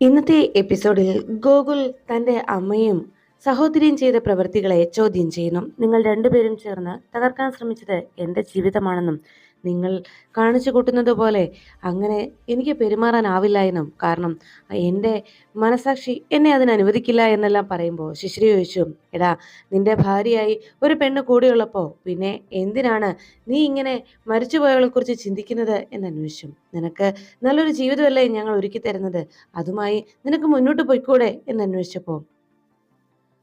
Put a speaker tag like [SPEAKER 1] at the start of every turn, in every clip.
[SPEAKER 1] ഇന്നത്തെ എപ്പിസോഡിൽ ഗോകുൽ തന്റെ അമ്മയും സഹോദരിയും ചെയ്ത പ്രവൃത്തികളെ ചോദ്യം ചെയ്യുന്നു. നിങ്ങൾ രണ്ടുപേരും ചേർന്ന് തകർക്കാൻ ശ്രമിച്ചത് എന്റെ ജീവിതമാണെന്നും നിങ്ങൾ കാണിച്ചു കൂട്ടുന്നത് പോലെ അങ്ങനെ എനിക്ക് പെരുമാറാനാവില്ല എന്നും കാരണം എന്റെ മനസാക്ഷി എന്നെ അതിന് അനുവദിക്കില്ല എന്നെല്ലാം പറയുമ്പോൾ ശിശിരി ചോദിച്ചു എടാ നിന്റെ ഭാര്യയായി ഒരു പെണ്ണ് കൂടിയുള്ളപ്പോൾ പിന്നെ എന്തിനാണ് നീ ഇങ്ങനെ മരിച്ചുപോയവളെക്കുറിച്ച് ചിന്തിക്കുന്നത്? എന്ന് അന്വേഷിച്ചു. നിനക്ക് നല്ലൊരു ജീവിതമല്ലേ ഞങ്ങൾ ഒരുക്കി തരുന്നത് അതുമായി നിനക്ക് മുന്നോട്ട് പോയിക്കൂടെ? എന്ന് അന്വേഷിച്ചപ്പോൾ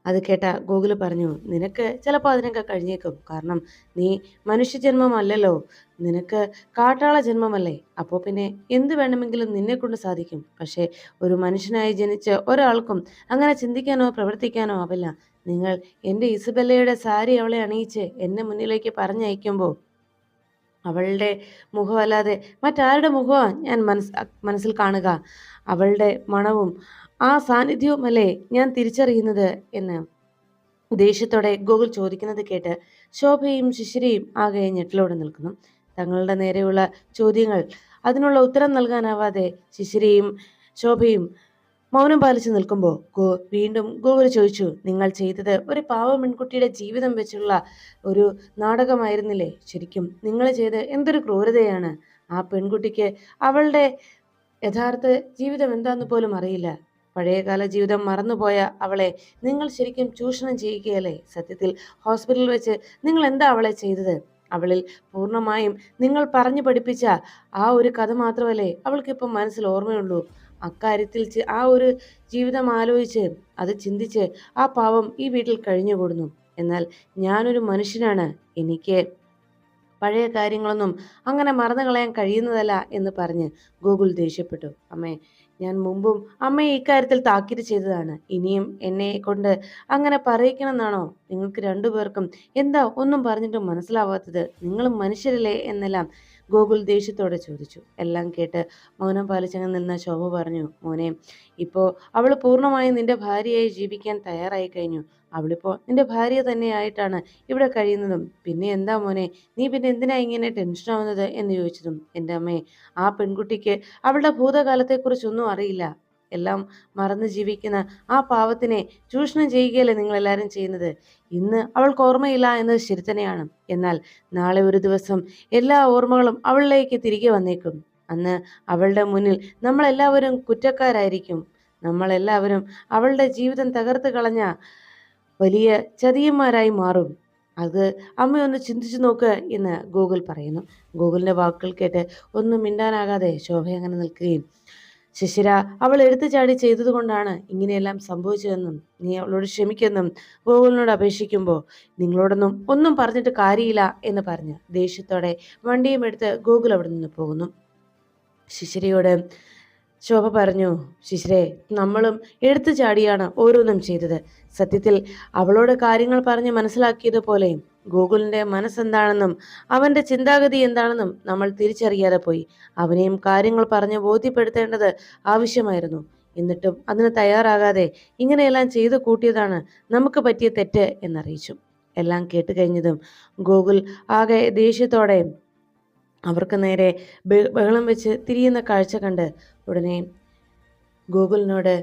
[SPEAKER 1] അത് കേട്ട ഗോകുൽ പറഞ്ഞു നിനക്ക് ചിലപ്പോൾ അതിനൊക്കെ കഴിഞ്ഞേക്കും. കാരണം നീ മനുഷ്യജന്മമല്ലല്ലോ നിനക്ക് കാട്ടാള ജന്മമല്ലേ. അപ്പോൾ പിന്നെ എന്ത് വേണമെങ്കിലും നിന്നെ കൊണ്ട് സാധിക്കും. പക്ഷേ ഒരു മനുഷ്യനായി ജനിച്ച ഒരാൾക്കും അങ്ങനെ ചിന്തിക്കാനോ പ്രവർത്തിക്കാനോ ആവില്ല. നിങ്ങൾ എന്റെ ഇസബെല്ലയുടെ സാരി അവളെ അണിയിച്ച് എന്നെ മുന്നിലേക്ക് പറഞ്ഞയക്കുമ്പോൾ അവളുടെ മുഖമല്ലാതെ മറ്റാരുടെ മുഖമാണ് ഞാൻ മനസ് മനസ്സിൽ കാണുക? അവളുടെ മണവും ആ സാന്നിധ്യവുമല്ലേ ഞാൻ തിരിച്ചറിയുന്നത് എന്ന് ദേഷ്യത്തോടെ ഗോകുൽ ചോദിക്കുന്നത് കേട്ട് ശോഭയും ശിശിരയും ആകെ ഞെട്ടിലോടെ നിൽക്കുന്നു. തങ്ങളുടെ നേരെയുള്ള ചോദ്യങ്ങൾ അതിനുള്ള ഉത്തരം നൽകാനാവാതെ ശിശിരയും ശോഭയും മൗനം പാലിച്ചു നിൽക്കുമ്പോൾ ഗോ വീണ്ടും ഗോകുൽ ചോദിച്ചു നിങ്ങൾ ചെയ്തത് ഒരു പാവ പെൺകുട്ടിയുടെ ജീവിതം വെച്ചുള്ള ഒരു നാടകമായിരുന്നില്ലേ? ശരിക്കും നിങ്ങൾ ചെയ്ത് എന്തൊരു ക്രൂരതയാണ്. ആ പെൺകുട്ടിക്ക് അവളുടെ യഥാർത്ഥ ജീവിതം എന്താന്ന് പോലും അറിയില്ല. പഴയകാല ജീവിതം മറന്നുപോയ അവളെ നിങ്ങൾ ശരിക്കും ചൂഷണം ചെയ്യുകയല്ലേ? സത്യത്തിൽ ഹോസ്പിറ്റലിൽ വെച്ച് നിങ്ങൾ എന്താ അവളെ ചെയ്തത്? അവളിൽ പൂർണമായും നിങ്ങൾ പറഞ്ഞു പഠിപ്പിച്ച ആ ഒരു കഥ മാത്രമല്ലേ അവൾക്കിപ്പം മനസ്സിൽ ഓർമ്മയുള്ളൂ. അക്കാര്യത്തിൽ ആ ഒരു ജീവിതം ആലോചിച്ച് അത് ചിന്തിച്ച് ആ പാവം ഈ വീട്ടിൽ കഴിഞ്ഞുകൂടുന്നു. എന്നാൽ ഞാനൊരു മനുഷ്യനാണ്. എനിക്ക് പഴയ കാര്യങ്ങളൊന്നും അങ്ങനെ മറന്നു കളയാൻ കഴിയുന്നതല്ല എന്ന് പറഞ്ഞ് ഗൂഗിൾ ദേഷ്യപ്പെട്ടു. അമ്മേ ഞാൻ മുമ്പും അമ്മയെ ഇക്കാര്യത്തിൽ താക്കീത് ചെയ്തതാണ്. ഇനിയും എന്നെ കൊണ്ട് അങ്ങനെ പറയിക്കണമെന്നാണോ? നിങ്ങൾക്ക് രണ്ടുപേർക്കും എന്താ ഒന്നും പറഞ്ഞിട്ട് മനസ്സിലാവാത്തത്? നിങ്ങളും മനുഷ്യരല്ലേ എന്നെല്ലാം ഗോകുൽ ദേഷ്യത്തോടെ ചോദിച്ചു. എല്ലാം കേട്ട് മൗനം പാലിച്ചങ്ങ് നിന്ന ശോഭ പറഞ്ഞു മോനെ ഇപ്പോൾ അവൾ പൂർണമായും നിന്റെ ഭാര്യയായി ജീവിക്കാൻ തയ്യാറായി കഴിഞ്ഞു. അവളിപ്പോൾ നിന്റെ ഭാര്യ തന്നെയായിട്ടാണ് ഇവിടെ കഴിയുന്നതും. പിന്നെ എന്താ മോനെ നീ പിന്നെ എന്തിനാ ഇങ്ങനെ ടെൻഷൻ ആവുന്നത് എന്ന് ചോദിച്ചതും. എന്റെ അമ്മേ ആ പെൺകുട്ടിക്ക് അവളുടെ ഭൂതകാലത്തെക്കുറിച്ചൊന്നും അറിയില്ല. എല്ലാം മറന്ന് ജീവിക്കുന്ന ആ പാവത്തിനെ ചൂഷണം ചെയ്യുകയല്ലേ നിങ്ങൾ എല്ലാവരും ചെയ്യുന്നത്? ഇന്ന് അവൾക്ക് ഓർമ്മയില്ല എന്നത് ശരി തന്നെയാണ് എന്നാൽ നാളെ ഒരു ദിവസം എല്ലാ ഓർമ്മകളും അവളിലേക്ക് തിരികെ വന്നേക്കും. അന്ന് അവളുടെ മുന്നിൽ നമ്മളെല്ലാവരും കുറ്റക്കാരായിരിക്കും. നമ്മളെല്ലാവരും അവളുടെ ജീവിതം തകർത്ത് കളഞ്ഞ വലിയ ചതിയന്മാരായി മാറും. അത് അമ്മയൊന്ന് ചിന്തിച്ചു നോക്ക് എന്ന് ഗൂഗിൾ പറയുന്നു. ഗൂഗിളിന്റെ വാക്കുകൾ കേട്ട് ഒന്നും മിണ്ടാനാകാതെ ശോഭ അങ്ങനെ നിൽക്കുകയും ശിശിര അവൾ എടുത്തു ചാടി ചെയ്തതുകൊണ്ടാണ് ഇങ്ങനെയെല്ലാം സംഭവിച്ചതെന്നും നീ അവളോട് ക്ഷമിക്കെന്നും ഗൂഗിളിനോട് അപേക്ഷിക്കുമ്പോൾ നിങ്ങളോടൊന്നും ഒന്നും പറഞ്ഞിട്ട് കാര്യമില്ല എന്ന് പറഞ്ഞ് ദേഷ്യത്തോടെ വണ്ടിയും എടുത്ത് ഗൂഗിൾ അവിടെ നിന്ന് പോകുന്നു. ശിശിരയോട് ശോഭ പറഞ്ഞു ശിശിരെ നമ്മളും എടുത്തു ചാടിയാണ് ഓരോന്നും ചെയ്തത്. സത്യത്തിൽ അവളോട് കാര്യങ്ങൾ പറഞ്ഞ് മനസ്സിലാക്കിയതുപോലെ ഗൂഗിളിന്റെ മനസ്സെന്താണെന്നും അവന്റെ ചിന്താഗതി എന്താണെന്നും നമ്മൾ തിരിച്ചറിയാതെ പോയി. അവനെയും കാര്യങ്ങൾ പറഞ്ഞ് ബോധ്യപ്പെടുത്തേണ്ടത് ആവശ്യമായിരുന്നു. എന്നിട്ടും അതിന് തയ്യാറാകാതെ ഇങ്ങനെയെല്ലാം ചെയ്തു കൂട്ടിയതാണ് നമുക്ക് പറ്റിയ തെറ്റ് എന്നറിയിച്ചു. എല്ലാം കേട്ട് കഴിഞ്ഞതും ഗൂഗിൾ ആകെ ദേഷ്യത്തോടെ അവർക്ക് നേരെ ബഹ- ബഹളം വെച്ച് തിരിയുന്ന കാഴ്ച കണ്ട് ഉടനെ ഗൂഗിളിനോട്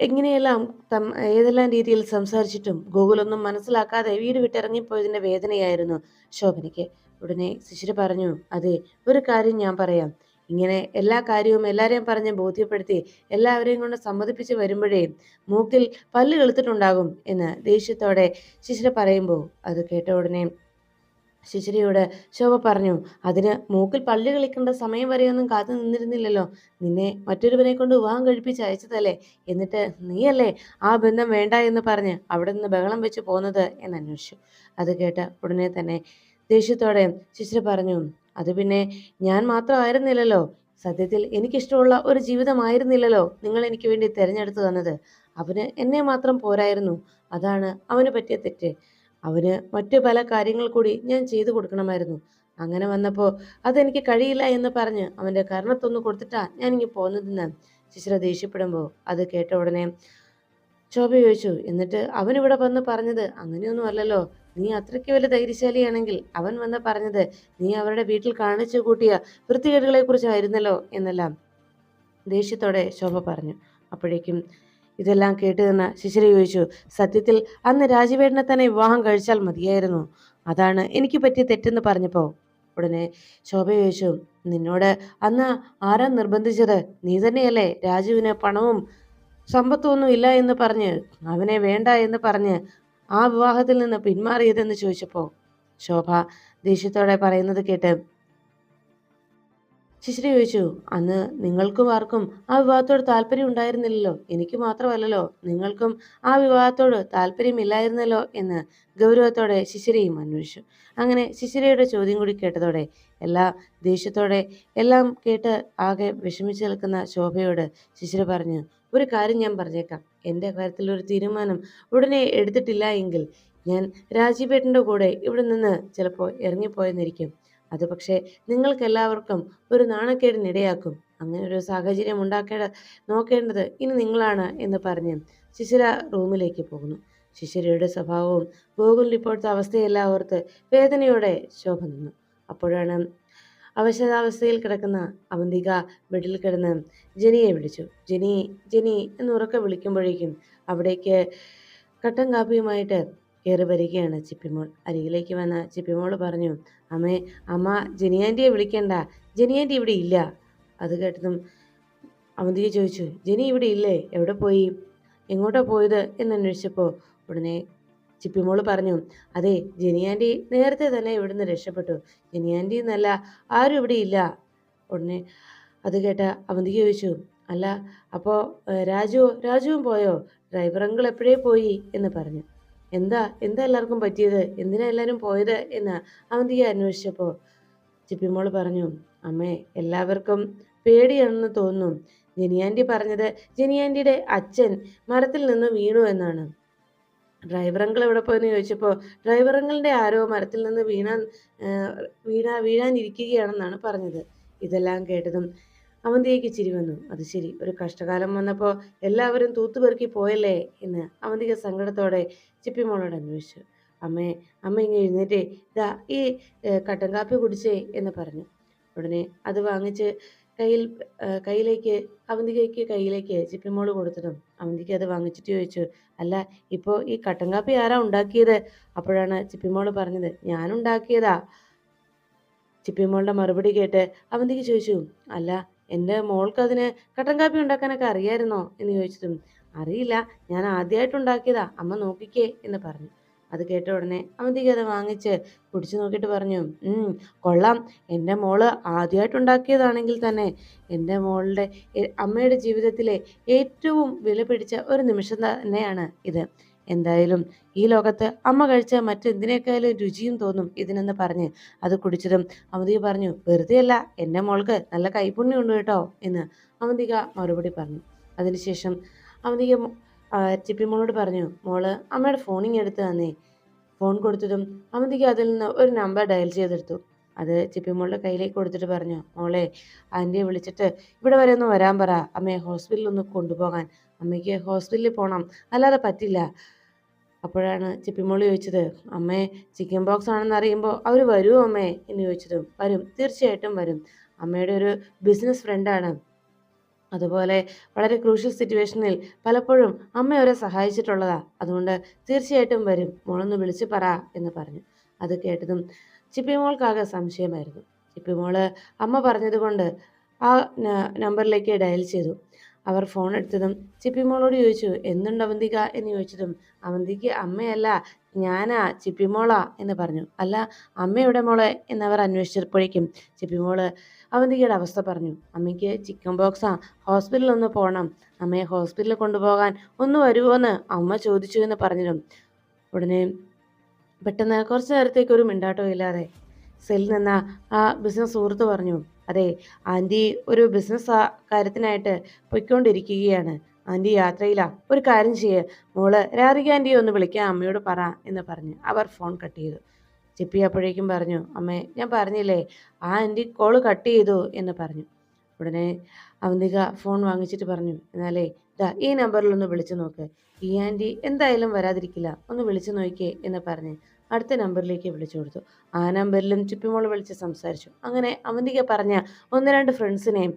[SPEAKER 1] എങ്ങനെയെല്ലാം തം ഏതെല്ലാം രീതിയിൽ സംസാരിച്ചിട്ടും ഗൂഗിളൊന്നും മനസ്സിലാക്കാതെ വീട് വിട്ടിറങ്ങിപ്പോയതിന്റെ വേദനയായിരുന്നു ശോഭനയ്ക്ക്. ഉടനെ ശിശിര പറഞ്ഞു അതെ ഒരു കാര്യം ഞാൻ പറയാം. ഇങ്ങനെ എല്ലാ കാര്യവും എല്ലാവരെയും പറഞ്ഞ് ബോധ്യപ്പെടുത്തി എല്ലാവരെയും കൊണ്ട് സമ്മതിപ്പിച്ച് വരുമ്പോഴേ മൂക്കിൽ പല്ല് കെളുത്തിട്ടുണ്ടാകും എന്ന് ദേഷ്യത്തോടെ ശിശിര പറയുമ്പോൾ അത് കേട്ട ഉടനെ ശിശിരയോട് ശോഭ പറഞ്ഞു അതിന് മൂക്കിൽ പള്ളി കളിക്കേണ്ട സമയം വരെയൊന്നും കാത്തു നിന്നിരുന്നില്ലല്ലോ. നിന്നെ മറ്റൊരുവനെ കൊണ്ട് വിവാഹം കഴിപ്പിച്ച് അയച്ചതല്ലേ? എന്നിട്ട് നീയല്ലേ ആ ബന്ധം വേണ്ട എന്ന് പറഞ്ഞ് അവിടെ നിന്ന് ബഹളം വെച്ച് പോകുന്നത് എന്ന് അന്വേഷിച്ചു. അത് കേട്ട ഉടനെ തന്നെ ദേഷ്യത്തോടെ ശിശിര പറഞ്ഞു അത് പിന്നെ ഞാൻ മാത്രമായിരുന്നില്ലല്ലോ. സത്യത്തിൽ എനിക്കിഷ്ടമുള്ള ഒരു ജീവിതമായിരുന്നില്ലല്ലോ നിങ്ങൾ എനിക്ക് വേണ്ടി തിരഞ്ഞെടുത്തു തന്നത്. അവന് എന്നെ മാത്രം പോരായിരുന്നു. അതാണ് അവന് പറ്റിയ തെറ്റ്. അവന് മറ്റു പല കാര്യങ്ങൾ കൂടി ഞാൻ ചെയ്തു കൊടുക്കണമായിരുന്നു. അങ്ങനെ വന്നപ്പോൾ അതെനിക്ക് കഴിയില്ല എന്ന് പറഞ്ഞ് അവന്റെ കരണത്തൊന്ന് കൊടുത്തിട്ടാ ഞാൻ ഇങ്ങനെ പോകുന്നതെന്ന് ശിശിര ദേഷ്യപ്പെടുമ്പോൾ അത് കേട്ട ഉടനെ ശോഭ ചോദിച്ചു എന്നിട്ട് അവൻ ഇവിടെ വന്ന് പറഞ്ഞത് അങ്ങനെയൊന്നും അല്ലല്ലോ. നീ അത്രയ്ക്ക് വലിയ ധൈര്യശാലിയാണെങ്കിൽ അവൻ വന്ന് പറഞ്ഞത് നീ അവരുടെ വീട്ടിൽ കാണിച്ചു കൂട്ടിയ വൃത്തികേടുകളെ കുറിച്ചായിരുന്നല്ലോ എന്നെല്ലാം ദേഷ്യത്തോടെ ശോഭ പറഞ്ഞു. അപ്പോഴേക്കും ഇതെല്ലാം കേട്ട് നിന്ന ശിശിര ചോദിച്ചു. സത്യത്തിൽ അന്ന് രാജീവേട്ടനെ തന്നെ വിവാഹം കഴിച്ചാൽ മതിയായിരുന്നു. അതാണ് എനിക്ക് പറ്റിയ തെറ്റെന്ന് പറഞ്ഞപ്പോൾ ഉടനെ ശോഭ ചോദിച്ചു നിന്നോട് അന്ന് ആരാ നിർബന്ധിച്ചത്? നീ തന്നെയല്ലേ രാജുവിന് പണവും സമ്പത്തും ഒന്നും ഇല്ല എന്ന് പറഞ്ഞ് അവനെ വേണ്ട എന്ന് പറഞ്ഞ് ആ വിവാഹത്തിൽ നിന്ന് പിന്മാറിയതെന്ന് ചോദിച്ചപ്പോൾ ശോഭ ദേഷ്യത്തോടെ പറയുന്നത് കേട്ട് ശിശിര ചോദിച്ചു അന്ന് നിങ്ങൾക്കും ആർക്കും ആ വിവാഹത്തോട് താല്പര്യം ഉണ്ടായിരുന്നില്ലല്ലോ? എനിക്ക് മാത്രമല്ലല്ലോ? നിങ്ങൾക്കും ആ വിവാഹത്തോട് താല്പര്യമില്ലായിരുന്നല്ലോ? എന്ന് ഗൗരവത്തോടെ ശിശിരയും അന്വേഷിച്ചു. അങ്ങനെ ശിശിരയുടെ ചോദ്യം കൂടി കേട്ടതോടെ എല്ലാ ദേഷ്യത്തോടെ എല്ലാം കേട്ട് ആകെ വിഷമിച്ചു നിൽക്കുന്ന ശോഭയോട് ശിശിര പറഞ്ഞു ഒരു കാര്യം ഞാൻ പറഞ്ഞേക്കാം. എന്റെ കാര്യത്തിൽ ഒരു തീരുമാനം ഉടനെ എടുത്തിട്ടില്ല എങ്കിൽ ഞാൻ രാജീവേട്ടന്റെ കൂടെ ഇവിടെ നിന്ന് ചിലപ്പോൾ ഇറങ്ങിപ്പോയെന്നിരിക്കും. അത് പക്ഷേ നിങ്ങൾക്കെല്ലാവർക്കും ഒരു നാണക്കേടിനിടയാക്കും. അങ്ങനെ ഒരു സാഹചര്യം ഉണ്ടാക്കേണ്ട നോക്കേണ്ടത് ഇനി നിങ്ങളാണ് എന്ന് പറഞ്ഞ് ശിശിര റൂമിലേക്ക് പോകുന്നു. ശിശിരയുടെ സ്വഭാവവും ഗോകുലിന്റെ ഇപ്പോഴത്തെ അവസ്ഥയെല്ലാം ഓർത്ത് വേദനയോടെ ശോഭ നിന്നു. അപ്പോഴാണ് അവശതാവസ്ഥയിൽ കിടക്കുന്ന അവന്തിക ബെഡിൽ കിടന്ന് ജനിയെ വിളിച്ചു. ജനി ജനി എന്ന് ഉറക്കെ വിളിക്കുമ്പോഴേക്കും അവിടേക്ക് കട്ടൻ കാപ്പിയുമായിട്ട് കയറി വരികയാണ് ചിപ്പിമോൾ. അരികിലേക്ക് വന്ന ചിപ്പിമോൾ പറഞ്ഞു അമ്മേ അമ്മ ജനിയാന്റിയെ വിളിക്കണ്ട. ജനിയാന്റി ഇവിടെ ഇല്ല. അത് കേട്ടതും അവന്തിക ചോദിച്ചു ജനി ഇവിടെ ഇല്ലേ? എവിടെ പോയി? എങ്ങോട്ടാ പോയത്? എന്ന് അന്വേഷിച്ചപ്പോൾ ഉടനെ ചിപ്പിമോൾ പറഞ്ഞു അതെ ജനിയാന്റി നേരത്തെ തന്നെ ഇവിടുന്ന് രക്ഷപ്പെട്ടു. ജനിയാന്റി എന്നല്ല ആരും ഇവിടെ ഇല്ല. ഉടനെ അത് കേട്ട അവന്തിക ചോദിച്ചു അല്ല അപ്പോൾ രാജു രാജുവും പോയോ? ഡ്രൈവർ അങ്കിൾ എപ്പോഴേ പോയി? എന്ന് പറഞ്ഞു. എന്താ എന്താ എല്ലാവർക്കും പറ്റിയത്? എന്തിനാ എല്ലാവരും പോയത് എന്ന് അവന്തിക അന്വേഷിച്ചപ്പോൾ ചിപ്പിമോൾ പറഞ്ഞു അമ്മേ എല്ലാവർക്കും പേടിയാണെന്ന് തോന്നുന്നു. ജനിയാന്റി പറഞ്ഞത് ജനിയാന്റിയുടെ അച്ഛൻ മരത്തിൽ നിന്ന് വീണു എന്നാണ്. ഡ്രൈവർ അങ്കിൾ എവിടെ പോയെന്ന് ചോദിച്ചപ്പോൾ ഡ്രൈവർ അങ്കിളിന്റെ ആരോ മരത്തിൽ നിന്ന് വീണാൻ വീണാ വീഴാനിരിക്കുകയാണെന്നാണ് പറഞ്ഞത്. ഇതെല്ലാം കേട്ടതും അവന്തികയ്ക്ക് ചിരി വന്നു. അത് ശരി. ഒരു കഷ്ടകാലം വന്നപ്പോൾ എല്ലാവരും തൂത്തുപെറുക്കി പോയല്ലേ? എന്ന് അവന്തിക സങ്കടത്തോടെ ചിപ്പിമോളോട് അന്വേഷിച്ചു. അമ്മേ അമ്മ ഇങ്ങനെ എഴുന്നേറ്റേ ഇതാ ഈ കട്ടൻ കാപ്പി കുടിച്ചേ എന്ന് പറഞ്ഞു. ഉടനെ അത് വാങ്ങിച്ച് കയ്യിൽ കയ്യിലേക്ക് അവന്തികയ്ക്ക് കയ്യിലേക്ക് ചിപ്പിമോൾ കൊടുത്തതും അവന്തിക്ക് അത് വാങ്ങിച്ചിട്ട് ചോദിച്ചു. അല്ല ഇപ്പോൾ ഈ കട്ടൻ കാപ്പി ആരാ ഉണ്ടാക്കിയത്? അപ്പോഴാണ് ചിപ്പിമോൾ പറഞ്ഞത്. ഞാൻ ഉണ്ടാക്കിയതാ ചിപ്പിമോളുടെ മറുപടി കേട്ട് അവന്തിക്ക് ചോദിച്ചു. അല്ല എന്റെ മോൾക്ക് അതിന് കട്ടൻ കാപ്പി ഉണ്ടാക്കാനൊക്കെ അറിയായിരുന്നോ എന്ന് ചോദിച്ചതും അറിയില്ല ഞാൻ ആദ്യമായിട്ട് ഉണ്ടാക്കിയതാ അമ്മ നോക്കിക്കേ എന്ന് പറഞ്ഞു. അത് കേട്ട ഉടനെ അവന്തിക്ക് അത് വാങ്ങിച്ച് കുടിച്ചു നോക്കിയിട്ട് പറഞ്ഞു കൊള്ളാം എന്റെ മോൾ ആദ്യമായിട്ട് ഉണ്ടാക്കിയതാണെങ്കിൽ തന്നെ എന്റെ മോളുടെ അമ്മയുടെ ജീവിതത്തിലെ ഏറ്റവും വില പിടിച്ച ഒരു നിമിഷം തന്നെയാണ് ഇത്. എന്തായാലും ഈ ലോകത്ത് അമ്മ കഴിച്ച മറ്റെന്തിനേക്കാളും രുചിയും തോന്നും ഇതിനെന്ന് പറഞ്ഞ് അത് കുടിച്ചതും അവന്തിക പറഞ്ഞു വെറുതെയല്ല എന്റെ മോൾക്ക് നല്ല കൈപുണ്യം ഉണ്ട് കേട്ടോ എന്ന് അവന്തിക മറുപടി പറഞ്ഞു. അതിനുശേഷം അവന്തിക ചിപ്പിമോളോട് പറഞ്ഞു മോൾ അമ്മയുടെ ഫോണിങ് എടുത്ത് തന്നേ. ഫോൺ കൊടുത്തതും അവന്തിക അതിൽ നിന്ന് ഒരു നമ്പർ ഡയൽ ചെയ്തെടുത്തു. അത് ചിപ്പി ചിപ്പിമോളുടെ കയ്യിലേക്ക് കൊടുത്തിട്ട് പറഞ്ഞു മോളെ ആന്റിയെ വിളിച്ചിട്ട് ഇവിടെ വരെ ഒന്ന് വരാൻ പറ. അമ്മയെ ഹോസ്പിറ്റലിൽ ഒന്ന് കൊണ്ടുപോകാൻ. അമ്മയ്ക്ക് ഹോസ്പിറ്റലിൽ പോകണം അല്ലാതെ പറ്റില്ല. അപ്പോഴാണ് ചിപ്പിമോൾ ചോദിച്ചത് അമ്മേ ചിക്കൻ ബോക്സ് ആണെന്ന് അറിയുമ്പോൾ അവർ വരുമോ അമ്മേ എന്ന് ചോദിച്ചതും വരും തീർച്ചയായിട്ടും വരും. അമ്മയുടെ ഒരു ബിസിനസ് ഫ്രണ്ടാണ് അതുപോലെ വളരെ ക്രൂഷ്യൽ സിറ്റുവേഷനിൽ പലപ്പോഴും അമ്മ അവരെ സഹായിച്ചിട്ടുള്ളതാ. അതുകൊണ്ട് തീർച്ചയായിട്ടും വരും മോളൊന്ന് വിളിച്ച് പറ എന്ന് പറഞ്ഞു. അത് കേട്ടതും ചിപ്പിമോൾക്കാകെ സംശയമായിരുന്നു. ചിപ്പിമോൾ അമ്മ പറഞ്ഞതുകൊണ്ട് ആ നമ്പറിലേക്ക് ഡയൽ ചെയ്തു. അവർ ഫോൺ എടുത്തതും ചിപ്പിമോളോട് ചോദിച്ചു എന്തുണ്ട് അവന്തിക? എന്ന് ചോദിച്ചതും അവന്തിക്ക് അമ്മയല്ല ഞാനാ ചിപ്പിമോളാ എന്ന് പറഞ്ഞു. അല്ല അമ്മയുടെ മോളെ? എന്നവർ അന്വേഷിച്ചപ്പോഴേക്കും ചിപ്പിമോൾ അവന്തികയുടെ അവസ്ഥ പറഞ്ഞു. അമ്മയ്ക്ക് ചിക്കൻ ബോക്സാ ഹോസ്പിറ്റലിൽ ഒന്ന് പോകണം അമ്മയെ ഹോസ്പിറ്റലിൽ കൊണ്ടുപോകാൻ ഒന്ന് വരുമോ എന്ന് അമ്മ ചോദിച്ചു എന്ന് പറഞ്ഞതും ഉടനെ പെട്ടെന്ന് കുറച്ച് നേരത്തേക്ക് ഒരു മിണ്ടാട്ടവും ഇല്ലാതെ സെല്ലിൽ നിന്ന ആ ബിസിനസ് സുഹൃത്ത് പറഞ്ഞു. അതെ ആന്റി ഒരു ബിസിനസ് കാര്യത്തിനായിട്ട് പൊയ്ക്കൊണ്ടിരിക്കുകയാണ്. ആന്റി യാത്രയിലാ. ഒരു കാര്യം ചെയ്യേ. മോൾ രാധിക ആന്റി ഒന്ന് വിളിക്കാൻ അമ്മയോട് പറ എന്ന് പറഞ്ഞ്. അവർ ഫോൺ കട്ട് ചെയ്തു. ചിപ്പി അപ്പോഴേക്കും പറഞ്ഞു അമ്മേ ഞാൻ പറഞ്ഞില്ലേ ആ ആന്റി കോൾ കട്ട് ചെയ്തു എന്ന് പറഞ്ഞു. ഉടനെ അവന്തിക ഫോൺ വാങ്ങിച്ചിട്ട് പറഞ്ഞു എന്നാലേ ദാ ഈ നമ്പറിലൊന്ന് വിളിച്ചു നോക്ക്. ഈ ആന്റി എന്തായാലും വരാതിരിക്കില്ല. ഒന്ന് വിളിച്ചു നോക്കിയേ എന്ന് പറഞ്ഞ്. അടുത്ത നമ്പറിലേക്ക് വിളിച്ചു കൊടുത്തു. ആ നമ്പറിലും ചിപ്പിമോൾ വിളിച്ച് സംസാരിച്ചു. അങ്ങനെ അവന്തിക പറഞ്ഞ ഒന്ന് രണ്ട് ഫ്രണ്ട്സിനെയും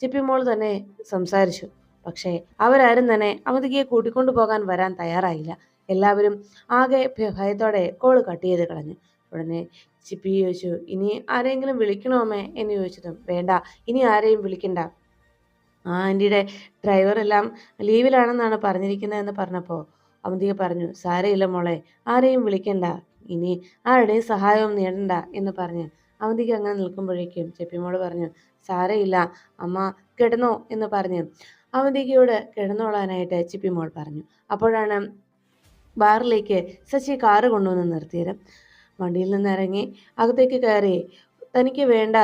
[SPEAKER 1] ചിപ്പിമോൾ തന്നെ സംസാരിച്ചു. പക്ഷേ അവരാരും തന്നെ അവന്തികയെ കൂട്ടിക്കൊണ്ടു പോകാൻ വരാൻ തയ്യാറായില്ല. എല്ലാവരും ആകെ ഭയത്തോടെ കോൾ കട്ട് ചെയ്ത് കളഞ്ഞു. ഉടനെ ചിപ്പി ചോദിച്ചു ഇനി ആരെങ്കിലും വിളിക്കണോമേ എന്ന് ചോദിച്ചതും വേണ്ട ഇനി ആരെയും വിളിക്കണ്ട. ആ ആന്റിയുടെ ഡ്രൈവറെല്ലാം ലീവിലാണെന്നാണ് പറഞ്ഞിരിക്കുന്നതെന്ന് പറഞ്ഞപ്പോൾ അവന്തിക പറഞ്ഞു സാരയില്ല മോളെ ആരെയും വിളിക്കണ്ട. ഇനി ആരുടെയും സഹായവും നേടണ്ട എന്ന് പറഞ്ഞ് അവന്തിക്ക് അങ്ങനെ നിൽക്കുമ്പോഴേക്കും ചെപ്പിമോൾ പറഞ്ഞു സാരയില്ല അമ്മ കിടന്നോ എന്ന് പറഞ്ഞ് അവന്തികയോട് കിടന്നോളാനായിട്ട് ചിപ്പിമോൾ പറഞ്ഞു. അപ്പോഴാണ് ബാറിലേക്ക് ശശി കാറ് കൊണ്ടുവന്ന് നിർത്തിയത്. വണ്ടിയിൽ നിന്ന് ഇറങ്ങി അകത്തേക്ക് കയറി തനിക്ക് വേണ്ട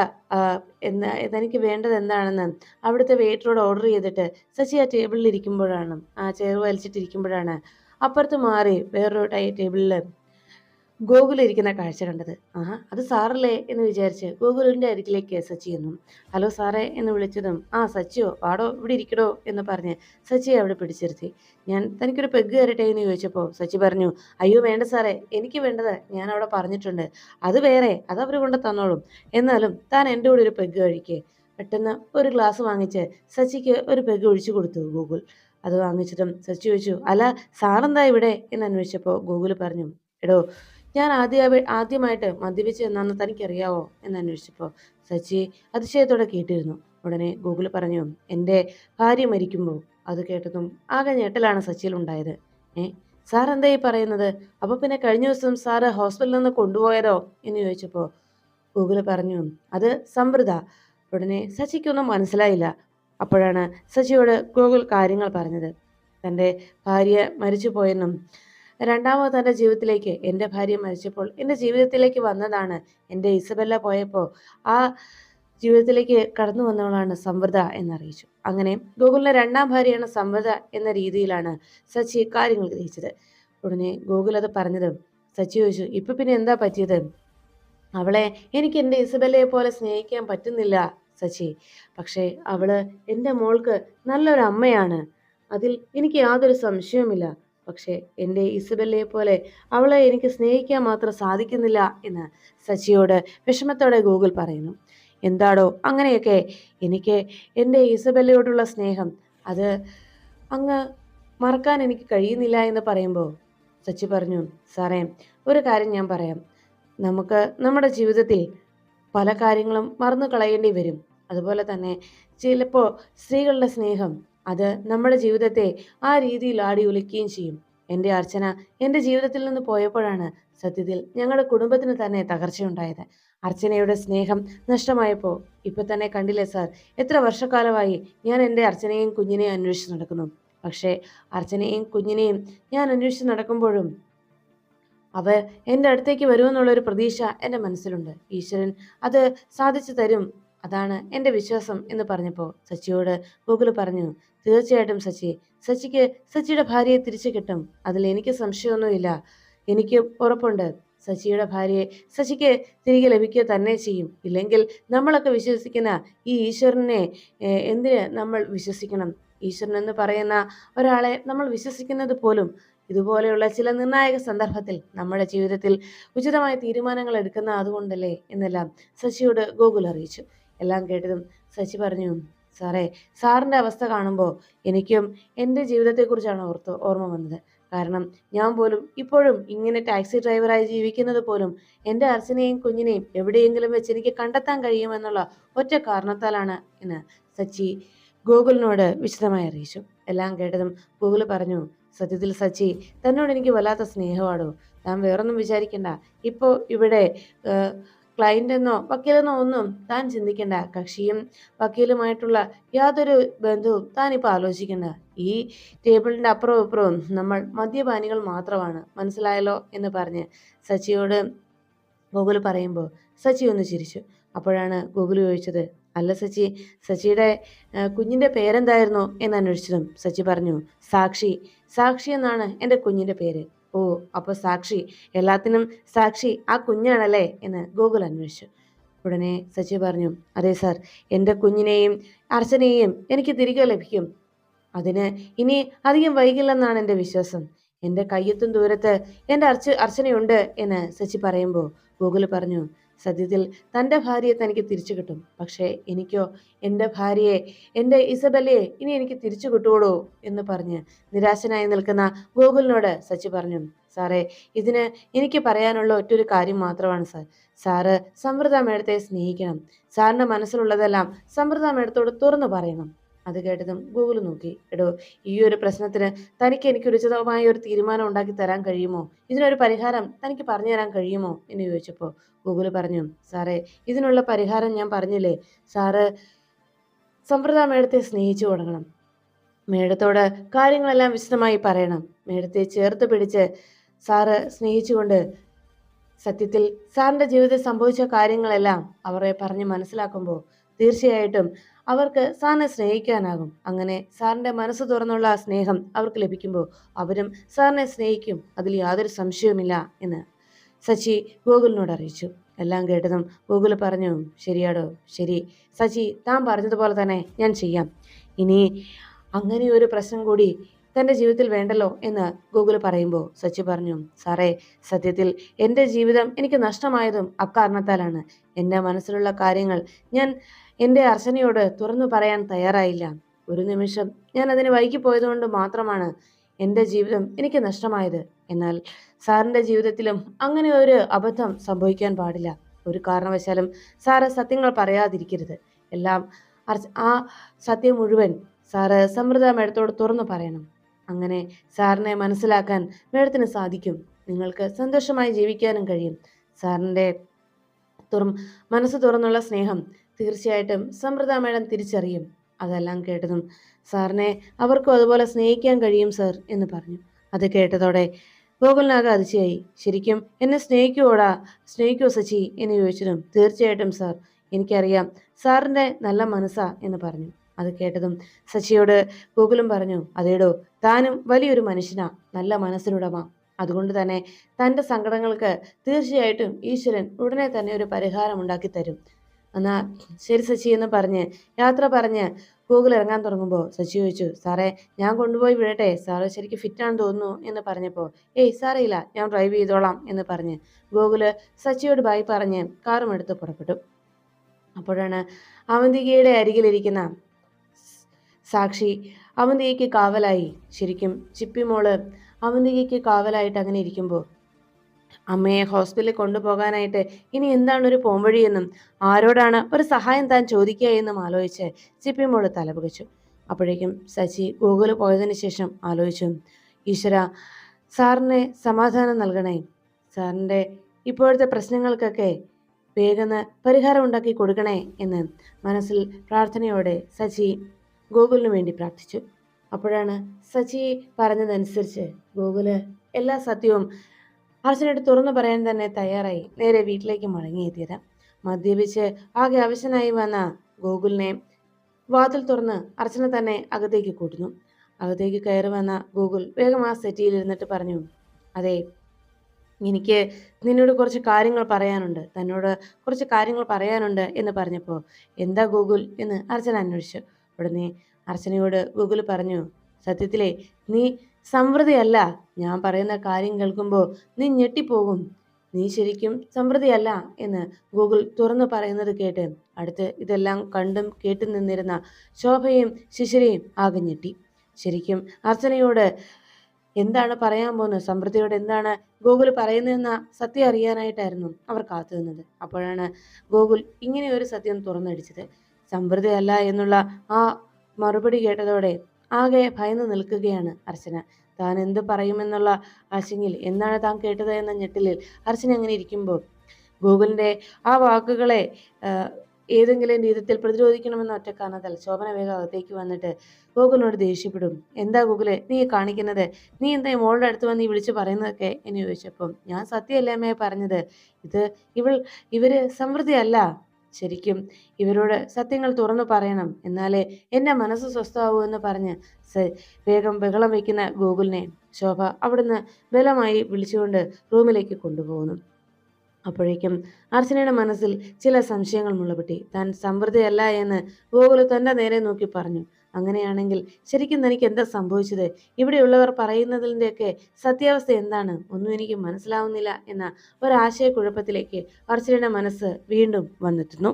[SPEAKER 1] എന്താ തനിക്ക് വേണ്ടത് എന്താണെന്ന് അവിടുത്തെ വെയിറ്ററോട് ഓർഡർ ചെയ്തിട്ട് ശശി ആ ടേബിളിൽ ഇരിക്കുമ്പോഴാണ് ആ ചെയർ വലിച്ചിട്ടിരിക്കുമ്പോഴാണ് അപ്പുറത്ത് മാറി വേറൊരു ടൈ ടേബിളിൽ ഗോകുൽ ഇരിക്കുന്ന കാഴ്ച കണ്ടത്. ആ അത് സാറല്ലേ എന്ന് വിചാരിച്ച് ഗോകുലിന്റെ അരികിലേക്ക് സച്ചി എന്നും ഹലോ സാറേ എന്ന് വിളിച്ചതും ആ സച്ചിയോ വാടോ ഇവിടെ ഇരിക്കടോ എന്ന് പറഞ്ഞ് സച്ചിയെ അവിടെ പിടിച്ചിരുത്തി. ഞാൻ തനിക്കൊരു പെഗ് കയറട്ടെ എന്ന് ചോദിച്ചപ്പോൾ സച്ചി പറഞ്ഞു അയ്യോ വേണ്ട സാറേ എനിക്ക് വേണ്ടത് ഞാൻ അവിടെ പറഞ്ഞിട്ടുണ്ട്. അത് വേറെ അത് അവർ കൊണ്ട് തന്നോളും. എന്നാലും താൻ എന്റെ കൂടെ ഒരു പെഗ് കഴിക്കേ. പെട്ടെന്ന് ഒരു ഗ്ലാസ് വാങ്ങിച്ച് സച്ചിക്ക് ഒരു പെഗ് ഒഴിച്ചു കൊടുത്തു ഗൂഗിൾ. അത് വാങ്ങിച്ചിട്ടും സച്ചി ചോദിച്ചു അല്ല സാറെന്താ ഇവിടെ? എന്ന് അന്വേഷിച്ചപ്പോൾ ഗൂഗിൾ പറഞ്ഞു എടോ ഞാൻ ആദ്യ ആദ്യമായിട്ട് മദ്യപിച്ച് എന്നാന്ന് തനിക്കറിയാവോ എന്ന് അന്വേഷിച്ചപ്പോൾ സച്ചി അതിശയത്തോടെ കേട്ടിരുന്നു. ഉടനെ ഗൂഗിൾ പറഞ്ഞു എന്റെ ഭാര്യ മരിക്കുമ്പോൾ അത് കേട്ടതും ആകെ ഞെട്ടലാണ് സച്ചിയിൽ ഉണ്ടായത്. ഏ സാർ എന്താ ഈ പറയുന്നത്? അപ്പോൾ പിന്നെ കഴിഞ്ഞ ദിവസം സാറ് ഹോസ്പിറ്റലിൽ നിന്ന് കൊണ്ടുപോയതോ? എന്ന് ചോദിച്ചപ്പോൾ ഗൂഗിൾ പറഞ്ഞു അത് സമൃദ്ധ ഉടനെ സച്ചിക്കൊന്നും മനസ്സിലായില്ല. അപ്പോഴാണ് സച്ചിയോട് ഗൂഗിൾ കാര്യങ്ങൾ പറഞ്ഞത്. തന്റെ ഭാര്യ മരിച്ചു പോയെന്നും രണ്ടാമത് തന്റെ ജീവിതത്തിലേക്ക് എന്റെ ഭാര്യ മരിച്ചപ്പോൾ എന്റെ ജീവിതത്തിലേക്ക് വന്നതാണ്. എന്റെ ഇസബെല്ല പോയപ്പോൾ ആ ജീവിതത്തിലേക്ക് കടന്നു വന്നവളാണ് സമൃദ്ധ എന്നറിയിച്ചു. അങ്ങനെ ഗൂഗിളിന്റെ രണ്ടാം ഭാര്യയാണ് സമൃദ്ധ എന്ന രീതിയിലാണ് സച്ചി കാര്യങ്ങൾ ഗ്രഹിച്ചത്. ഉടനെ ഗൂഗിൾ അത് പറഞ്ഞത് സച്ചി ചോദിച്ചു ഇപ്പം പിന്നെ എന്താ പറ്റിയത്? അവളെ എനിക്ക് എന്റെ ഇസബെല്ലയെ പോലെ സ്നേഹിക്കാൻ പറ്റുന്നില്ല സച്ചി. പക്ഷേ അവൾ എന്റെ മോൾക്ക് നല്ലൊരു അമ്മയാണ്. അതിൽ എനിക്ക് യാതൊരു സംശയവുമില്ല. പക്ഷേ എന്റെ ഇസബല്ലയെ പോലെ അവളെ എനിക്ക് സ്നേഹിക്കാൻ മാത്രം സാധിക്കുന്നില്ല എന്ന് സച്ചിയോട് വിഷമത്തോടെ ഗൂഗിൾ പറയുന്നു. എന്താടോ അങ്ങനെയൊക്കെ? എനിക്ക് എന്റെ ഇസബല്ലയോടുള്ള സ്നേഹം അത് അങ്ങ് മറക്കാൻ എനിക്ക് കഴിയുന്നില്ല എന്ന് പറയുമ്പോൾ സച്ചി പറഞ്ഞു സാറേ ഒരു കാര്യം ഞാൻ പറയാം. നമുക്ക് നമ്മുടെ ജീവിതത്തിൽ പല കാര്യങ്ങളും മറന്നു കളയേണ്ടി വരും. അതുപോലെ തന്നെ ചിലപ്പോൾ സ്ത്രീകളുടെ സ്നേഹം അത് നമ്മുടെ ജീവിതത്തെ ആ രീതിയിൽ ആടി ഉലയ്ക്കുകയും ചെയ്യും. എന്റെ അർച്ചന എന്റെ ജീവിതത്തിൽ നിന്ന് പോയപ്പോഴാണ് സത്യത്തിൽ ഞങ്ങളുടെ കുടുംബത്തിന് തന്നെ തകർച്ചയുണ്ടായത്. അർച്ചനയുടെ സ്നേഹം നഷ്ടമായപ്പോൾ ഇപ്പൊ തന്നെ കണ്ടില്ലേ സാർ എത്ര വർഷക്കാലമായി ഞാൻ എന്റെ അർച്ചനയും കുഞ്ഞിനെയും അന്വേഷിച്ച് നടക്കുന്നു. പക്ഷേ അർച്ചനയും കുഞ്ഞിനെയും ഞാൻ അന്വേഷിച്ച് നടക്കുമ്പോഴും അവ എന്റെ അടുത്തേക്ക് വരുമെന്നുള്ളൊരു പ്രതീക്ഷ എന്റെ മനസ്സിലുണ്ട്. ഈശ്വരൻ അത് സാധിച്ചു തരും അതാണ് എന്റെ വിശ്വാസം എന്ന് പറഞ്ഞപ്പോൾ സച്ചിയോട് ഗൂഗിൾ പറഞ്ഞു തീർച്ചയായിട്ടും സച്ചി. സച്ചിക്ക് സച്ചിയുടെ ഭാര്യയെ തിരിച്ചു കിട്ടും. അതിൽ എനിക്ക് സംശയമൊന്നുമില്ല. എനിക്ക് ഉറപ്പുണ്ട്. സച്ചിയുടെ ഭാര്യയെ സച്ചിക്ക് തിരികെ ലഭിക്കുക തന്നെ ചെയ്യും. ഇല്ലെങ്കിൽ നമ്മളൊക്കെ വിശ്വസിക്കുന്ന ഈ ഈശ്വരനെ എന്തിന് നമ്മൾ വിശ്വസിക്കണം? ഈശ്വരൻ എന്ന് പറയുന്ന ഒരാളെ നമ്മൾ വിശ്വസിക്കുന്നത് പോലും ഇതുപോലെയുള്ള ചില നിർണായക സന്ദർഭത്തിൽ നമ്മുടെ ജീവിതത്തിൽ ഉചിതമായ തീരുമാനങ്ങൾ എടുക്കുന്ന അതുകൊണ്ടല്ലേ എന്നെല്ലാം ശശിയോട് ഗോകുൽ അറിയിച്ചു. എല്ലാം കേട്ടതും സച്ചി പറഞ്ഞു സാറേ സാറിന്റെ അവസ്ഥ കാണുമ്പോൾ എനിക്കും എന്റെ ജീവിതത്തെക്കുറിച്ചാണ് ഓർത്ത് ഓർമ്മ വന്നത്. കാരണം ഞാൻ പോലും ഇപ്പോഴും ഇങ്ങനെ ടാക്സി ഡ്രൈവറായി ജീവിക്കുന്നത് പോലും എന്റെ അർച്ചനെയും കുഞ്ഞിനെയും എവിടെയെങ്കിലും വെച്ച് എനിക്ക് കണ്ടെത്താൻ കഴിയുമെന്നുള്ള ഒറ്റ കാരണത്താലാണ് എന്ന് സച്ചി ഗൂഗിളിനോട് വിശദമായി അറിയിച്ചു. എല്ലാം കേട്ടതും ഗൂഗിൾ പറഞ്ഞു സത്യത്തിൽ സച്ചി തന്നോട് എനിക്ക് വല്ലാത്ത സ്നേഹമാടോ. താൻ വേറൊന്നും വിചാരിക്കണ്ട. ഇപ്പോൾ ഇവിടെ ക്ലയന്റ് എന്നോ വക്കീലെന്നോ ഒന്നും താൻ ചിന്തിക്കേണ്ട. കക്ഷിയും വക്കീലുമായിട്ടുള്ള യാതൊരു ബന്ധവും താൻ ഇപ്പോൾ ആലോചിക്കേണ്ട. ഈ ടേബിളിന്റെ അപ്പുറവും ഇപ്പുറവും നമ്മൾ മദ്യപാനികൾ മാത്രമാണ്. മനസ്സിലായല്ലോ എന്ന് പറഞ്ഞ് സച്ചിയോട് ഗൂഗിൾ പറയുമ്പോൾ സച്ചി ഒന്ന് ചിരിച്ചു. അപ്പോഴാണ് ഗൂഗിൾ ചോദിച്ചത് അല്ല സച്ചി സച്ചിയുടെ കുഞ്ഞിന്റെ പേരെന്തായിരുന്നു? എന്ന് അന്വേഷിച്ചതും സച്ചി പറഞ്ഞു സാക്ഷി സാക്ഷി എന്നാണ് എന്റെ കുഞ്ഞിന്റെ പേര്. ഓ അപ്പോൾ സാക്ഷി എല്ലാത്തിനും സാക്ഷി ആ കുഞ്ഞാണല്ലേ എന്ന് ഗൂഗിൾ അന്വേഷിച്ചു. ഉടനെ സച്ചി പറഞ്ഞു അതെ സാർ എന്റെ കുഞ്ഞിനെയും അർച്ചനയെയും എനിക്ക് തിരികെ ലഭിക്കും. അതിന് ഇനി അധികം വൈകില്ലെന്നാണ് എന്റെ വിശ്വാസം. എന്റെ കയ്യെത്തും ദൂരത്ത് എന്റെ അർച്ച അർച്ചനയുണ്ട് എന്ന് സച്ചി പറയുമ്പോൾ ഗൂഗിൾ പറഞ്ഞു സത്യത്തിൽ തന്റെ ഭാര്യയെ തനിക്ക് തിരിച്ചു കിട്ടും. പക്ഷേ എനിക്കോ എന്റെ ഭാര്യയെ എന്റെ ഇസബല്ലയെ ഇനി എനിക്ക് തിരിച്ചു കിട്ടുകയുള്ളൂ എന്ന് പറഞ്ഞ് നിരാശനായി നിൽക്കുന്ന ഗൂഗിളിനോട് സച്ചി പറഞ്ഞു സാറേ ഇതിന് എനിക്ക് പറയാനുള്ള ഒറ്റൊരു കാര്യം മാത്രമാണ് സാർ. സാറ് സമൃദ്ധ മേഡത്തെ സ്നേഹിക്കണം. സാറിന്റെ മനസ്സിലുള്ളതെല്ലാം സമൃദ്ധ മേഡത്തോട് തുറന്നു പറയണം. അത് കേട്ടതും ഗൂഗിൾ നോക്കി. എടോ ഈ ഒരു പ്രശ്നത്തിന് തനിക്ക് എനിക്ക് ഉചിതമായ ഒരു തീരുമാനം ഉണ്ടാക്കി തരാൻ കഴിയുമോ? ഇതിനൊരു പരിഹാരം തനിക്ക് പറഞ്ഞു തരാൻ കഴിയുമോ? എന്ന് ചോദിച്ചപ്പോൾ ഗൂഗിൾ പറഞ്ഞു സാറേ ഇതിനുള്ള പരിഹാരം ഞാൻ പറഞ്ഞില്ലേ? സാറ് സമ്പ്രദായ മേഡത്തെ സ്നേഹിച്ചു തുടങ്ങണം. മേഡത്തോട് കാര്യങ്ങളെല്ലാം വിശദമായി പറയണം. മേഡത്തെ ചേർത്ത് പിടിച്ച് സാറ് സ്നേഹിച്ചുകൊണ്ട് സത്യത്തിൽ സാറിന്റെ ജീവിതത്തിൽ സംഭവിച്ച കാര്യങ്ങളെല്ലാം അവരെ പറഞ്ഞ് മനസ്സിലാക്കുമ്പോൾ തീർച്ചയായിട്ടും അവർക്ക് സാറിനെ സ്നേഹിക്കാനാകും. അങ്ങനെ സാറിന്റെ മനസ്സ് തുറന്നുള്ള സ്നേഹം അവർക്ക് ലഭിക്കുമ്പോൾ അവരും സാറിനെ സ്നേഹിക്കും. അതിൽ യാതൊരു സംശയവുമില്ല എന്ന് സച്ചി ഗോകുലിനോട് അറിയിച്ചു. എല്ലാം കേട്ടതും ഗൂഗിൾ പറഞ്ഞു ശരിയാടോ ശരി. സച്ചി താൻ പറഞ്ഞതുപോലെ തന്നെ ഞാൻ ചെയ്യാം. ഇനി അങ്ങനെ ഒരു പ്രശ്നം കൂടി തന്റെ ജീവിതത്തിൽ വേണ്ടല്ലോ എന്ന് ഗൂഗിൾ പറയുമ്പോൾ സച്ചി പറഞ്ഞു സാറേ സത്യത്തിൽ എന്റെ ജീവിതം എനിക്ക് നഷ്ടമായതും അക്കാരണത്താലാണ്. എന്റെ മനസ്സിലുള്ള കാര്യങ്ങൾ ഞാൻ എന്റെ അർച്ചനയോട് തുറന്നു പറയാൻ തയ്യാറായില്ല. ഒരു നിമിഷം ഞാൻ അതിന് വൈകിപ്പോയതുകൊണ്ട് മാത്രമാണ് എന്റെ ജീവിതം എനിക്ക് നഷ്ടമായത്. എന്നാൽ സാറിന്റെ ജീവിതത്തിലും അങ്ങനെ ഒരു അബദ്ധം സംഭവിക്കാൻ പാടില്ല. ഒരു കാരണവശാലും സാറ് സത്യങ്ങൾ പറയാതിരിക്കരുത്. എല്ലാം ആ സത്യം മുഴുവൻ സാറ് സമൃദ്ധ മേഡത്തോട് തുറന്നു പറയണം. അങ്ങനെ സാറിനെ മനസ്സിലാക്കാൻ മേഡത്തിന് സാധിക്കും. നിങ്ങൾക്ക് സന്തോഷമായി ജീവിക്കാനും കഴിയും. സാറിന്റെ തുറ മനസ്സ് തുറന്നുള്ള സ്നേഹം തീർച്ചയായിട്ടും സമൃദ്ധ മേഡം തിരിച്ചറിയും. അതെല്ലാം കേട്ടതും സാറിനെ അവർക്കും അതുപോലെ സ്നേഹിക്കാൻ കഴിയും സർ എന്ന് പറഞ്ഞു. അത് കേട്ടതോടെ ഗോകുലിനാകെ അതിശയായി. ശരിക്കും എന്നെ സ്നേഹിക്കുവോടാ സ്നേഹിക്കുവോ സച്ചി? എന്ന് ചോദിച്ചതും തീർച്ചയായിട്ടും സാർ എനിക്കറിയാം സാറിന്റെ നല്ല മനസ്സാ എന്ന് പറഞ്ഞു. അത് കേട്ടതും സച്ചിയോട് ഗോകുലും പറഞ്ഞു അതേടോ താനും വലിയൊരു മനുഷ്യനാ നല്ല മനസ്സിനുടമ അതുകൊണ്ട് തന്നെ തന്റെ സങ്കടങ്ങൾക്ക് തീർച്ചയായിട്ടും ഈശ്വരൻ ഉടനെ തന്നെ ഒരു പരിഹാരം ഉണ്ടാക്കി തരും എന്നാ ശരി സച്ചി എന്ന് പറഞ്ഞ് യാത്ര പറഞ്ഞ് ഗൂഗിൾ ഇറങ്ങാൻ തുടങ്ങുമ്പോൾ സച്ചി ചോദിച്ചു സാറേ ഞാൻ കൊണ്ടുപോയി വിടട്ടെ? സാറ് ശരിക്കും ഫിറ്റാണെന്ന് തോന്നുന്നു എന്ന് പറഞ്ഞപ്പോൾ ഏയ് സാറേയില്ല ഞാൻ ഡ്രൈവ് ചെയ്തോളാം എന്ന് പറഞ്ഞ് ഗൂഗിൾ സച്ചിയോട് ബായി പറഞ്ഞ് കാറും എടുത്ത് പുറപ്പെട്ടു. അപ്പോഴാണ് അവന്തികയുടെ അരികിലിരിക്കുന്ന സാക്ഷി അവന്തികയ്ക്ക് കാവലായി. ശരിക്കും ചിപ്പിമോൾ അവന്തികയ്ക്ക് കാവലായിട്ട് അങ്ങനെ ഇരിക്കുമ്പോൾ അമ്മയെ ഹോസ്പിറ്റലിൽ കൊണ്ടുപോകാനായിട്ട് ഇനി എന്താണ് ഒരു പോംവഴിയെന്നും ആരോടാണ് ഒരു സഹായം താൻ ചോദിക്കുക എന്നും ആലോചിച്ച് ചിപ്പിമോൾ തലപുകച്ചു അപ്പോഴേക്കും സച്ചി ഗൂഗിൾ പോയതിനു ശേഷം ആലോചിച്ചു. ഈശ്വര സാറിനെ സമാധാനം നൽകണേ. സാറിന്റെ ഇപ്പോഴത്തെ പ്രശ്നങ്ങൾക്കൊക്കെ വേഗം പരിഹാരം ഉണ്ടാക്കി കൊടുക്കണേ എന്ന് മനസ്സിൽ പ്രാർത്ഥനയോടെ സച്ചി ഗൂഗിളിന് വേണ്ടി പ്രാർത്ഥിച്ചു. അപ്പോഴാണ് സച്ചി പറഞ്ഞതനുസരിച്ച് ഗൂഗിൾ എല്ലാ സത്യവും അർച്ചനയോട് തുറന്നു പറയാൻ തന്നെ തയ്യാറായി. നേരെ വീട്ടിലേക്ക് മടങ്ങിയെത്തിയത് മദ്യപിച്ച് ആകെ അവശനായി വന്ന ഗോകുലിനെ വാതിൽ തുറന്ന് അർച്ചന തന്നെ അകത്തേക്ക് കൂട്ടുന്നു. അകത്തേക്ക് കയറി വന്ന ഗൂഗിൾ വേഗം ആ സെറ്റിയിൽ ഇരുന്നിട്ട് പറഞ്ഞു അതെ എനിക്ക് നിന്നോട് കുറച്ച് കാര്യങ്ങൾ പറയാനുണ്ട്. തന്നോട് കുറച്ച് കാര്യങ്ങൾ പറയാനുണ്ട് എന്ന് പറഞ്ഞപ്പോൾ എന്താ ഗൂഗിൾ എന്ന് അർച്ചന അന്വേഷിച്ചു. ഉടനെ അർച്ചനയോട് ഗൂഗിൾ പറഞ്ഞു സത്യത്തിലെ നീ സമൃദ്ധിയല്ല ഞാൻ പറയുന്ന കാര്യം കേൾക്കുമ്പോൾ നീ ഞെട്ടിപ്പോകും. നീ ശരിക്കും സമൃദ്ധിയല്ല എന്ന് ഗൂഗിൾ തുറന്നു പറയുന്നത് കേട്ട് അടുത്ത് ഇതെല്ലാം കണ്ടും കേട്ടു നിന്നിരുന്ന ശോഭയും ശിശിരയും ആകെ ഞെട്ടി. ശരിക്കും അർച്ചനയോട് എന്താണ് പറയാൻ പോകുന്നത്? സമൃദ്ധിയോട് എന്താണ് ഗൂഗിൾ പറയുന്നതെന്ന സത്യം അറിയാനായിട്ടായിരുന്നു അവർ കാത്തു നിന്നത്. അപ്പോഴാണ് ഗൂഗിൾ ഇങ്ങനെ ഒരു സത്യം തുറന്നടിച്ചത്. സമൃദ്ധിയല്ല എന്നുള്ള ആ മറുപടി കേട്ടതോടെ ആകെ ഭയന്ന് നിൽക്കുകയാണ് അർച്ചന. താൻ എന്ത് പറയുമെന്നുള്ള ആശങ്കയിൽ എന്താണ് താൻ കേട്ടത് എന്ന ഞെട്ടിലിൽ അർച്ചന അങ്ങനെ ഇരിക്കുമ്പോൾ ഗൂഗിളിന്റെ ആ വാക്കുകളെ ഏതെങ്കിലും രീതിയിൽ പ്രതിരോധിക്കണമെന്ന ഒറ്റ കാരണത്താൽ ശോഭന വേഗം അകത്തേക്ക് വന്നിട്ട് ഗൂഗിളിനോട് ദേഷ്യപ്പെടും. എന്താ ഗൂഗിളെ നീ കാണിക്കുന്നത്? നീ എന്താ മോളുടെ അടുത്ത് വന്ന് നീ വിളിച്ച് പറയുന്നതൊക്കെ? എന്ന് ചോദിച്ചപ്പം ഞാൻ സത്യമല്ലേ അമ്മയെ പറഞ്ഞത്? ഇത് ഇവൾ ഇവർ സമൃദ്ധിയല്ല. ശരിക്കും ഇവരോട് സത്യങ്ങൾ തുറന്നു പറയണം. എന്നാലേ എന്റെ മനസ്സ് സ്വസ്ഥമാവൂ എന്ന് പറഞ്ഞ് വേഗം ബഹളം വയ്ക്കുന്ന ഗൂഗിളിനെ ശോഭ അവിടുന്ന് ബലമായി വിളിച്ചുകൊണ്ട് റൂമിലേക്ക് കൊണ്ടുപോകുന്നു. അപ്പോഴേക്കും അർച്ചനയുടെ മനസ്സിൽ ചില സംശയങ്ങൾ മുളപൊട്ടി താൻ സമൃദ്ധിയല്ല എന്ന് ഗോകുൽ തന്റെ നേരെ നോക്കി പറഞ്ഞു. അങ്ങനെയാണെങ്കിൽ ശരിക്കും തനിക്ക് എന്താ സംഭവിച്ചത്? ഇവിടെയുള്ളവർ പറയുന്നതിന്റെയൊക്കെ സത്യാവസ്ഥ എന്താണ്? ഒന്നും എനിക്ക് മനസ്സിലാവുന്നില്ല എന്ന ഒരാശയക്കുഴപ്പത്തിലേക്ക് അർച്ചനയുടെ മനസ്സ് വീണ്ടും വന്നെത്തുന്നു.